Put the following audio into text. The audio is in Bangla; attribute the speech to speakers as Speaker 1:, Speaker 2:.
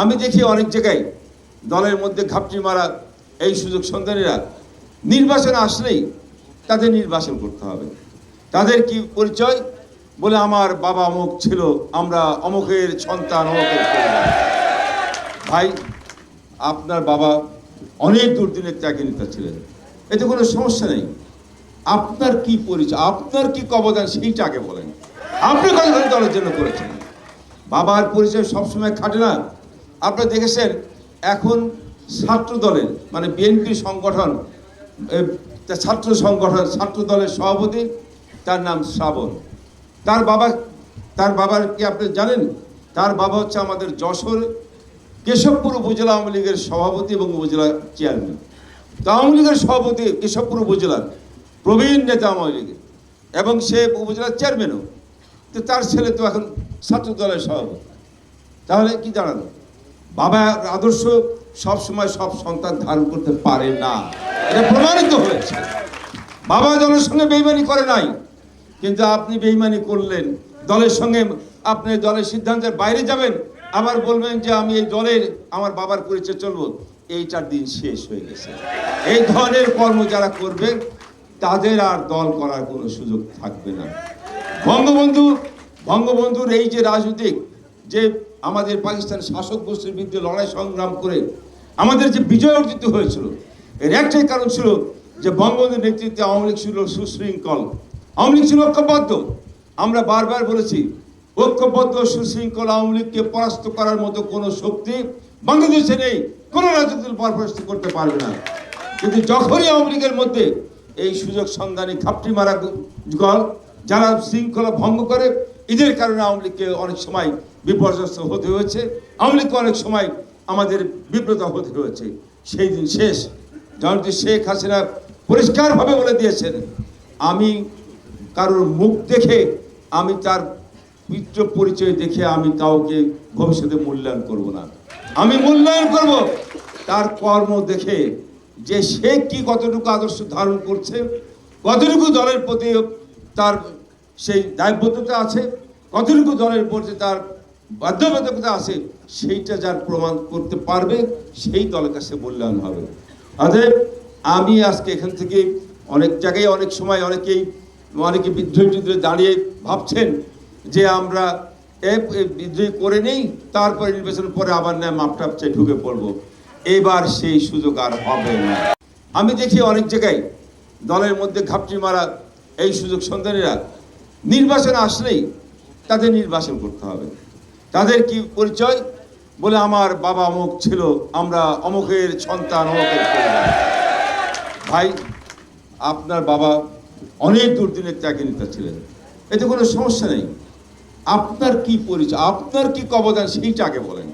Speaker 1: আমি দেখি অনেক জায়গায় দলের মধ্যে ঘাপটি মারা এই সুযোগ সন্ধানীরা নির্বাচন আসলেই তাদের নির্বাচন করতে হবে। তাদের কি পরিচয়? বলে আমার বাবা অমুক ছিল, আমরা অমুকের সন্তান অমুকের। ভাই, আপনার বাবা অনেক দুর্দিনের ত্যাগী নেতা ছিলেন। এতে কোনো সমস্যা নেই। আপনার কি পরিচয়? আপনার কি অবদান সেইটা আগে বলেন। আপনি কতক্ষণ দলের জন্য করেছেন? বাবার পরিচয় সবসময় খাটে না। আপনারা দেখেছেন, এখন ছাত্র দলের মানে বিএনপি সংগঠন ছাত্র সংগঠন ছাত্র দলের সভাপতি, তার নাম শ্রাবণ। তার বাবা, তার বাবার কি আপনি জানেন? তার বাবা হচ্ছে আমাদের যশোর কেশবপুর উপজেলা আওয়ামী লীগের সভাপতি এবং উপজেলা চেয়ারম্যান। তো আওয়ামী লীগের সভাপতি কেশবপুর উপজেলার প্রবীণ নেতা আওয়ামী লীগের, এবং সে উপজেলার চেয়ারম্যানও। তো তার ছেলে তো এখন ছাত্র দলের সভাপতি। তাহলে কি দাঁড়াল বাবার আদর্শ সব সময় সব সন্তান ধারণ করতে পারে না। এটা প্রমাণিত হয়েছে। বাবা দলের সঙ্গে বেইমানি করে নাই, কিন্তু আপনি বেইমানি করলেন। দলের সঙ্গে আপনি দলের সিদ্ধান্তের বাইরে যাবেন, আবার বলবেন যে আমি এই দলের, আমার বাবার পরিচয় চলবো। এইটার দিন শেষ হয়ে গেছে। এই ধরনের কর্ম যারা করবে, তাদের আর দল করার কোনো সুযোগ থাকবে না। বঙ্গবন্ধু, বঙ্গবন্ধুর এই যে রাজনৈতিক যে আমাদের পাকিস্তান শাসক গোষ্ঠীর বিরুদ্ধে লড়াই সংগ্রাম করে আমাদের যে বিজয় অর্জিত হয়েছিল, এর একটাই কারণ ছিল যে বঙ্গবন্ধুর নেতৃত্বে আওয়ামী লীগ ছিল সুশৃঙ্খল। আওয়ামী লীগ ছিল ঐক্যবদ্ধ। আমরা বারবার বলেছি, ঐক্যবদ্ধ, সুশৃঙ্খল আওয়ামী লীগকে পরাস্ত করার মতো কোনো শক্তি বাংলাদেশে নেই, কোনো রাজনৈতিক দল পরাস্ত করতে পারবে না। কিন্তু যখনই আওয়ামী লীগের মধ্যে এই সুযোগ সন্ধানী খাপটি মারা গল, যারা শৃঙ্খলা ভঙ্গ করে এদের কারণে আওয়ামী লীগকে অনেক সময় বিপর্যস্ত হতে হয়েছে। আওয়ামী লীগকে অনেক সময় আমাদের বিব্রত হতে হয়েছে। সেই দিন শেষ। জনটি শেখ হাসিনা পরিষ্কারভাবে বলে দিয়েছেন, আমি কারোর মুখ দেখে, আমি তার পিতৃ পরিচয় দেখে আমি কাউকে ভবিষ্যতে মূল্যায়ন করব না। আমি মূল্যায়ন করব তার কর্ম দেখে যে সে কি কতটুকু আদর্শ ধারণ করছে, কতটুকু দলের প্রতি তার সেই দায়বদ্ধতা আছে, কতটুকু দলের প্রতি তার বাধ্যবাধকতা আছে, সেইটা যার প্রমাণ করতে পারবে, সেই দলের কাছে মূল্যায়ন হবে। অতএব আমি আজকে এখান থেকে অনেক জায়গায়, অনেক সময় অনেকেই, অনেকে বিদ্রোহী টিদ্রোহী দাঁড়িয়ে ভাবছেন যে আমরা বিদ্রোহী করে নেই, তারপরে নির্বাচনের পরে আবার না মাপটাপ চেয়ে ঢুকে পড়ব। এবার সেই সুযোগ আর হবে না। আমি দেখি অনেক জায়গায় দলের মধ্যে ঘাপটি মারা, এই সুযোগ সন্ধানীরা নির্বাচন আসলেই তাদের নির্বাচন করতে হবে। তাদের কি পরিচয়? বলে আমার বাবা অমুক ছিল, আমরা অমুকের সন্তান অমুকের। ভাই, আপনার বাবা অনেক দুর্দিনের ত্যাগী নেতা ছিলেন। এতে কোনো সমস্যা নেই। আপনার কি পরিচয়? আপনার কি অবদান সেইটা আগে বলেন।